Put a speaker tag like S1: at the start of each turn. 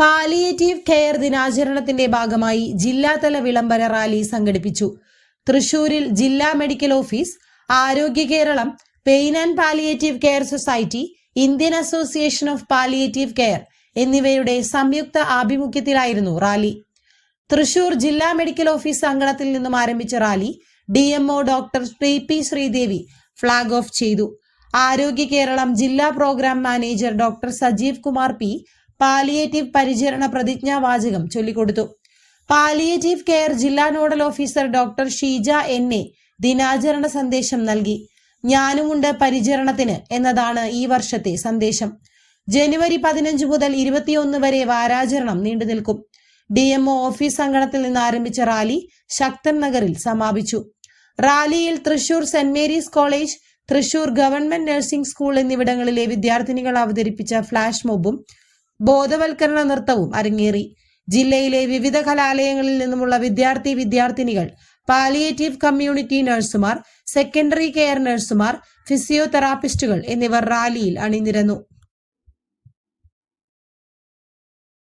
S1: Palliative care ദിനാചരണത്തിന്റെ ഭാഗമായി ജില്ലാതല വിളംബര റാലി സംഘടിപ്പിച്ചു. തൃശൂരിൽ ജില്ലാ medical office Arogya Keralam pain and palliative care society Indian association of palliative care എന്നിവയുടെ സംയുക്ത ആഭിമുഖ്യത്തിലായിരുന്നു റാലി. തൃശൂർ ജില്ലാ മെഡിക്കൽ ഓഫീസ് അങ്കണത്തിൽ നിന്നും ആരംഭിച്ച rally D MO doctor P P Sreedevi flag off ചെയ്തു. ആരോഗ്യ കേരളം ജില്ലാ programme manager doctor Sajeev Kumar P palliative പരിചരണ പ്രതിജ്ഞാവാചകം ചൊല്ലിക്കൊടുത്തു. പാലിയേറ്റീവ് കെയർ ജില്ലാ nodal officer doctor Sheeja N A ദിനാചരണ സന്ദേശം നൽകി. ഞാനുമുണ്ട് പരിചരണത്തിന് എന്നതാണ് ഈ വർഷത്തെ സന്ദേശം. ജനുവരി പതിനഞ്ച് മുതൽ ഇരുപത്തിയൊന്ന് വരെ വാരാചരണം നീണ്ടു നിൽക്കും. ഡി എം ഒ ഓഫീസ് അങ്കണത്തിൽ നിന്ന് ആരംഭിച്ച റാലി ശക്തൻ നഗറിൽ സമാപിച്ചു. റാലിയിൽ Thrissur Saint Mary's college Thrissur government nursing school എന്നിവിടങ്ങളിലെ വിദ്യാർത്ഥിനികൾ അവതരിപ്പിച്ച ഫ്ലാഷ് മോബും ബോധവൽക്കരണ നൃത്തവും അരങ്ങേറി. ജില്ലയിലെ വിവിധ കലാലയങ്ങളിൽ നിന്നുമുള്ള വിദ്യാർത്ഥി വിദ്യാർത്ഥിനികൾ പാലിയേറ്റീവ് കമ്മ്യൂണിറ്റി നഴ്സുമാർ സെക്കൻഡറി കെയർ നഴ്സുമാർ ഫിസിയോതെറാപ്പിസ്റ്റുകൾ എന്നിവർ റാലിയിൽ അണിനിരന്നു.